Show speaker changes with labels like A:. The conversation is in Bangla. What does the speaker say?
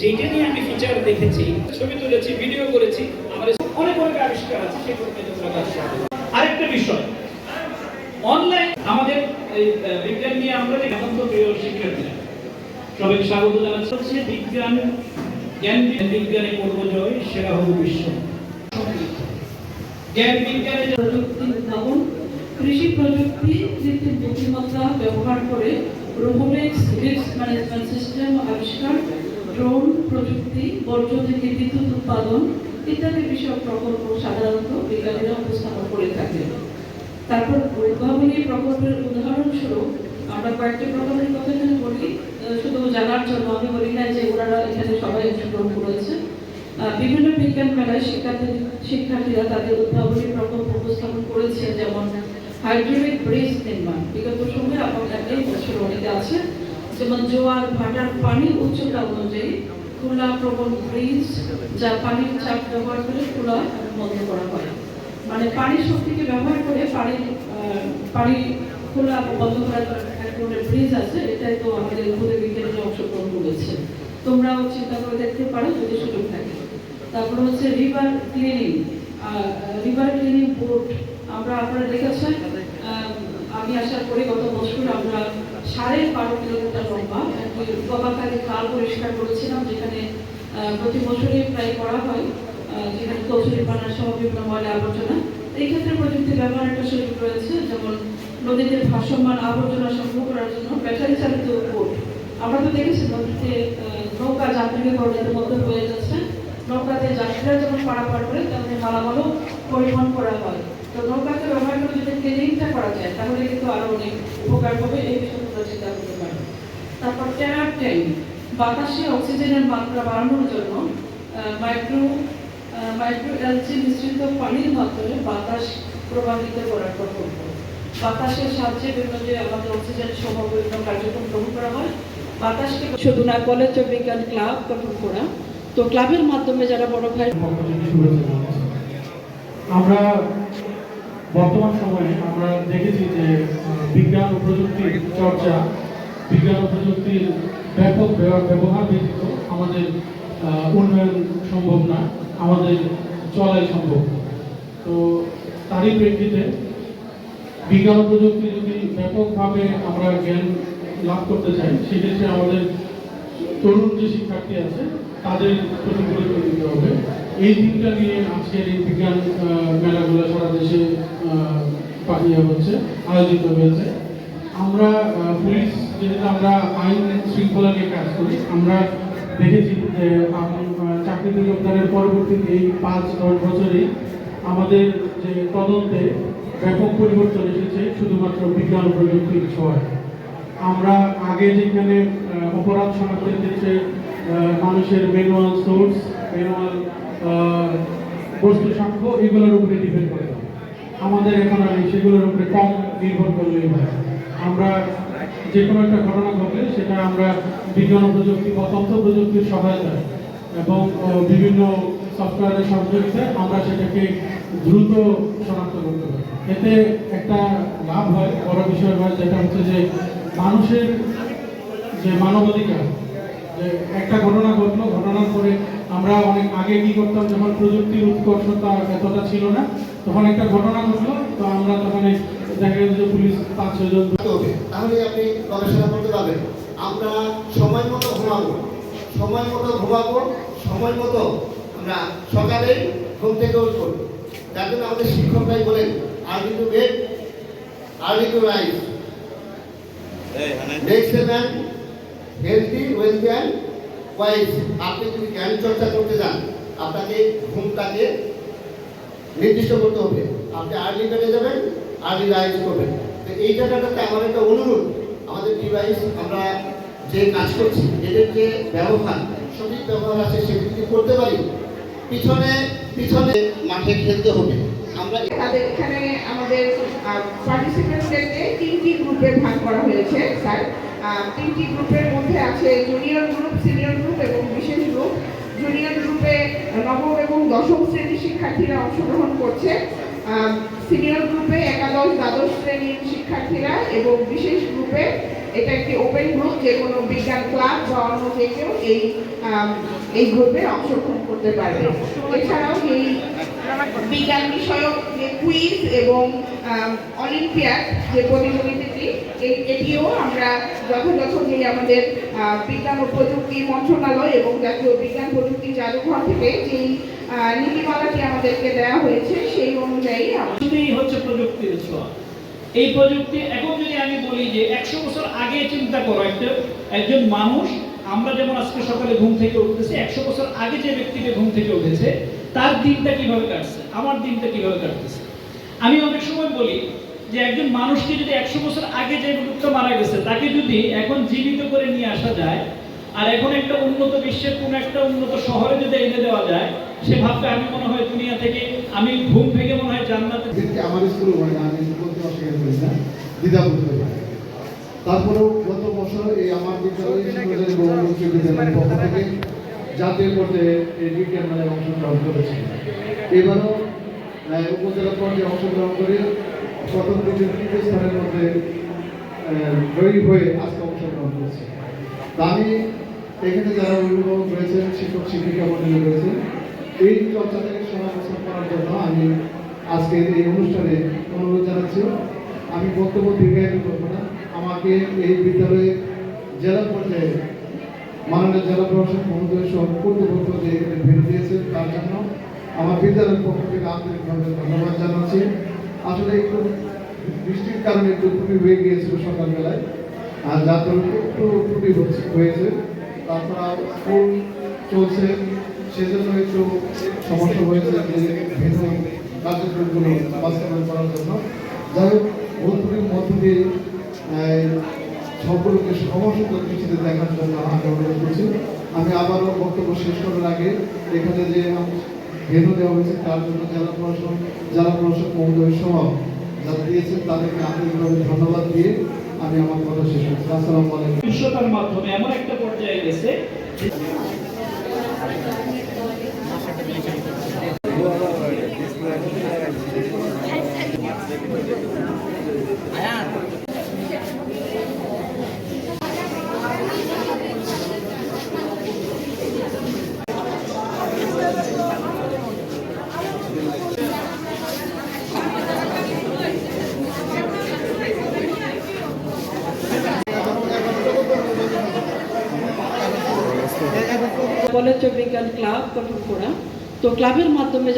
A: যেটা নিয়ে আমি ফিচার দেখেছি ছবি তুলেছি ভিডিও করেছি আমার অনেক অনেক আবিষ্কার আছে আরেকটা বিষয় অনলাইন বিজ্ঞান নিয়ে আমরা যে এখন তো প্রিয় শিক্ষার্থীরা, সবাইকে স্বাগত জানাচ্ছি। বিজ্ঞান, জ্ঞান বিজ্ঞানে করব জয় সেরা হব বিশ্ব। জ্ঞান বিজ্ঞানে
B: প্রযুক্তি উদ্ভাবন কৃষি প্রযুক্তি, কৃত্রিম বুদ্ধিমত্তা ব্যবহার করে রোবোটিক্স, রিস্ক ম্যানেজমেন্ট সিস্টেম, আবিষ্কার, ড্রোন প্রযুক্তি, বর্জ্য থেকে বিদ্যুৎ উৎপাদন ইত্যাদি বিষয়ক প্রকল্প সাধারণত বিজ্ঞানীরা উপস্থাপন করে থাকে তারপর প্রকল্পের উদাহরণস্বরূপ আমরা কয়েকটি প্রকল্পের কথা এখানে বলি। শুধু জানার জন্য আমি বলি না যে ওনারা এখানে সবাই অংশগ্রহণ করেছে বিভিন্ন বিজ্ঞান মেলায় শিক্ষার্থী শিক্ষার্থীরা তাদের উদ্ভাবনী প্রকল্প উপস্থাপন করেছে যেমন হাইড্রোলিক ব্রিজ নির্মাণ। বিগত সময়ে আপনার এই বছর অনেকে আছে যেমন জোয়ার ভাটার পানির উচ্চতা অনুযায়ী খোলা প্রবল ব্রিজ, যা পানির চাপ ব্যবহার করে খোলা বন্ধ করা হয়। মানে পানির শক্তিকে ব্যবহার করে পানির পানি খোলা বন্ধ করার এক ধরনের ব্রিজ আছে, এটাই তো আমাদের ভূমি বিজ্ঞানীরা অংশগ্রহণ করেছে। তোমরাও চিন্তা করে দেখতে পারো যদি সুযোগ থাকে। তারপর হচ্ছে river cleaning river cleaning board আমরা আপনারা দেখেছেন আমি আসার পরে গত বছর আমরা সাড়ে বারো কিলোমিটার লম্বা গবাকারী খাল পরিষ্কার করেছিলাম, যেখানে প্রতি বছরই প্রায় করা হয় যেখানে কচুরি পানা সহ বিভিন্ন ময়লা আবর্জনা। এই ক্ষেত্রে প্রযুক্তি ব্যবহার একটা সুযোগ রয়েছে, যেমন নদীতে ভাসমান আবর্জনা সংগ্রহ করার জন্য ব্যাটারি চালিত বোট। আমরা তো দেখেছি নদীতে নৌকা যাত্রীকরণের মধ্যে হয়ে যাচ্ছে। নৌকাতে যাত্রীরা যেমন পারাপার করে, তেমনি মালামালও পরিবহন করা হয়। তো নৌকাকে ব্যবহার করে যদি ট্রেনিংটা করা যায়, তাহলে কিন্তু আরও অনেক উপকার হবে, এই বিষয়ে তোমরা চিন্তা করতে পারো। তারপর ট্যানার ট্যাঙ্ক। বাতাসে অক্সিজেনের মাত্রা বাড়ানোর জন্য মাইক্রো পানির মাধ্যমে বাতাস প্রবাহিত করার বাতাসের সাহায্যে বিভিন্ন যে আমাদের অক্সিজেন সহ বিভিন্ন কার্যক্রম গ্রহণ করা হয়, বাতাসকে শুধু না কলেজ ও বিজ্ঞান ক্লাব গঠন করা তো ক্লাবের মাধ্যমে যারা বড় ভাই।
C: আমরা বর্তমান সময়ে আমরা দেখেছি যে বিজ্ঞান ও প্রযুক্তির চর্চা, বিজ্ঞান ও প্রযুক্তির ব্যাপক ব্যব- ব্যবহার ব্যতীত আমাদের উন্নয়ন সম্ভব না, আমাদের চলাই সম্ভব তো তারই প্রেক্ষিতে বিজ্ঞান প্রযুক্তি যদি ব্যাপকভাবে আমরা জ্ঞান লাভ করতে চাই, সেক্ষেত্রে আমাদের তরুণ যে শিক্ষার্থী আছে, তাদের প্রতি গুরুত্ব দিতে হবে। এই দিকটা নিয়ে আজকের এই বিজ্ঞান মেলাগুলো সারা দেশে পাঠিয়ে হচ্ছে, আয়োজিত হয়েছে। আমরা পুলিশ, যেহেতু আমরা আইন শৃঙ্খলা নিয়ে কাজ করি, আমরা দেখেছি যে আম- আহ, চাকরি বিজ্ঞানের পরবর্তীতে এই পাঁচ দশ বছরেই আমাদের যে তদন্তে ব্যাপক পরিবর্তন এসেছে শুধুমাত্র বিজ্ঞান প্রযুক্তির ছোঁয়ায়। আমরা আগে যেখানে অপরাধ শনাক্তের ক্ষেত্রে মানুষের ম্যানুয়াল সোর্স ম্যানুয়াল বস্তু সাক্ষ্য এগুলোর উপরে ডিপেন্ড করে। আমাদের এখন আর সেগুলোর উপরে কম নির্ভর করলেই হয়। আমরা যে কোনো একটা ঘটনা ঘটলে সেটা আমরা বিজ্ঞান প্রযুক্তি বা তথ্য প্রযুক্তির সহায়তায় এবং বিভিন্ন সফটওয়্যারের সহযোগিতায় আমরা সেটাকে দ্রুত শনাক্ত করতে পারি। এতে একটা লাভ হয়, বড় বিষয় হয়, যেটা হচ্ছে যে মানুষের যে মানবাধিকার, যে একটা ঘটনা ঘটলো, ঘটনার পরে আমরা অনেক আগে কি করতাম, যখন প্রযুক্তির উৎকর্ষতা এতটা ছিল না, তখন একটা ঘটনা ঘটলো, তো আমরা তখন দেখা গেল যে পুলিশ পাঁচ ছয় জন
D: হবে তাহলে আপনি গবেষণা করতে পারবেন। আমরা সময় মতো ঘুমাবো। সময় মতো ঘুমাবো সময় মতো আমরা সকালে ঘুম থেকে উঠবো। যার জন্য আমাদের শিক্ষকরাই বলেন early to bed early to rise next man healthy wealthy and wise আপনি যদি জ্ঞান চর্চা করতে যান আপনাকে ঘুমটাকে নির্দিষ্ট করতে হবে। আপনি আর্লি বেডে যাবেন আর্লি রাইজ করবেন তো এই জায়গাটাতে আমার একটা অনুরোধ, আমাদের ডিভাইস আমরা যে কাজ করছি, এদের যে ব্যবহার, সঠিক ব্যবহার আছে, সেটি যদি করতে পারি, পিছনে পিছনে মাঠে খেলতে হবে। আমরা
E: তাদের এখানে আমাদের পার্টিসিপেন্টদেরকে তিনটি গ্রুপে ভাগ করা হয়েছে, স্যার। তিনটি গ্রুপের মধ্যে আছে জুনিয়র গ্রুপ সিনিয়র গ্রুপ এবং বিশেষ গ্রুপ জুনিয়র গ্রুপে নবম এবং দশম শ্রেণির শিক্ষার্থীরা অংশগ্রহণ করছে। সিনিয়র গ্রুপে একাদশ, দ্বাদশ শ্রেণির শিক্ষার্থীরা এবং বিশেষ গ্রুপে এটা একটি ওপেন গ্রুপ যে কোনো বিজ্ঞান ক্লাব বা অন্য যে কেউ এই এই গ্রুপে অংশগ্রহণ করতে পারবে। এছাড়াও এই বিজ্ঞান বিষয়ক যে কুইজ এবং অলিম্পিয়াড যে প্রতিযোগিতাটি এটিও আমরা যথাযথ যে আমাদের বিজ্ঞান ও প্রযুক্তি মন্ত্রণালয় এবং জাতীয় বিজ্ঞান প্রযুক্তি জাদুঘর থেকে যেই নীতিমালাটি আমাদেরকে দেওয়া হয়েছে সেই অনুযায়ী
A: শুধুই হচ্ছে প্রযুক্তির ছোঁয়া। এই প্রযুক্তি, এখন যদি আমি বলি যে একশো বছর আগে চিন্তা করো, একটা একজন মানুষ, আমরা যেমন আজকে সকালে ঘুম থেকে উঠতেছি, একশো বছর আগে যে ব্যক্তিকে ঘুম থেকে উঠেছে, তার দিনটা কীভাবে কাটছে? আমার দিনটা কীভাবে কাটতেছে? আমি অনেক সময় বলি যে একজন মানুষকে যদি একশো বছর আগে যে লোকটা মারা গেছে, তাকে যদি এখন জীবিত করে নিয়ে আসা যায় আর এখন একটা উন্নত বিশ্বের কোন একটা উন্নত শহরে যদি এনে দেওয়া যায় সে ভাববে আমি মনে হয় দুনিয়া থেকে আমি ঘুম থেকে মনে হয় জান্নাতে
F: আমার স্কুল হয় আমি বলতে অস্বীকার করি না। দ্বিধাবোধ করি না। তারপরেও গত বছর এই আমার বিদ্যালয় বিদ্যালয়ের পক্ষ থেকে জাতীয় পর্যায়ে এই বিজ্ঞান মেলায় অংশগ্রহণ করেছি। এবারও উপজেলা পর্যায়ে অংশগ্রহণ করে প্রথম দিকের তৃতীয় স্থানের মধ্যে জয়ী হয়ে আজকে অংশগ্রহণ করেছি। তা আমি এখানে যারা অভিভাবক রয়েছেন, শিক্ষক, শিক্ষিকা মন্ডলী রয়েছেন এই চর্চাটাকে সমাবেশন করার জন্য আমি আজকে এই অনুষ্ঠানে অনুরোধ জানাচ্ছি। আমি বক্তব্য দীর্ঘায়িত করব না। আমাকে এই বিদ্যালয়ে জেলা পর্যায়ে মাননীয় জেলা প্রশাসক মহোদয় সহ কর্তৃপক্ষ যে এখানে ভেট দিয়েছেন, তার জন্য আমার বিদ্যালয়ের পক্ষ থেকে আন্তরিকভাবে ধন্যবাদ জানাচ্ছি। আসলে একটু বৃষ্টির কারণে একটু ত্রুটি হয়ে গিয়েছিল সকালবেলায়, আর যার কারণে একটু ত্রুটি হয়েছে। তাছাড়া স্কুল চলছে, সেজন্য একটু সমস্যা হয়েছে যে ভিন্ন কার্যক্রমগুলো বাস্তবায়ন করার জন্য। যাই হোক ত্রুটির মধ্য দিয়ে সকলকে সমস্ত দৃষ্টিতে দেখার জন্য আমি অনুরোধ করছি। আমি আবারও বক্তব্য শেষ করার আগে এখানে যে ভেনু দেওয়া হয়েছে, তার জন্য জেলা প্রশাসন জেলা প্রশাসক মহোদয় সহ যারা দিয়েছেন, তাদেরকে আন্তরিকভাবে ধন্যবাদ দিয়ে আমি আমার কথা শেষ করছি আসসালামু আলাইকুম।
A: বিশ্বতার মাধ্যমে এমন একটা পর্যায়ে গেছে যে
B: কলেজ ও বিজ্ঞান ক্লাব গঠন করা তো ক্লাবের মাধ্যমে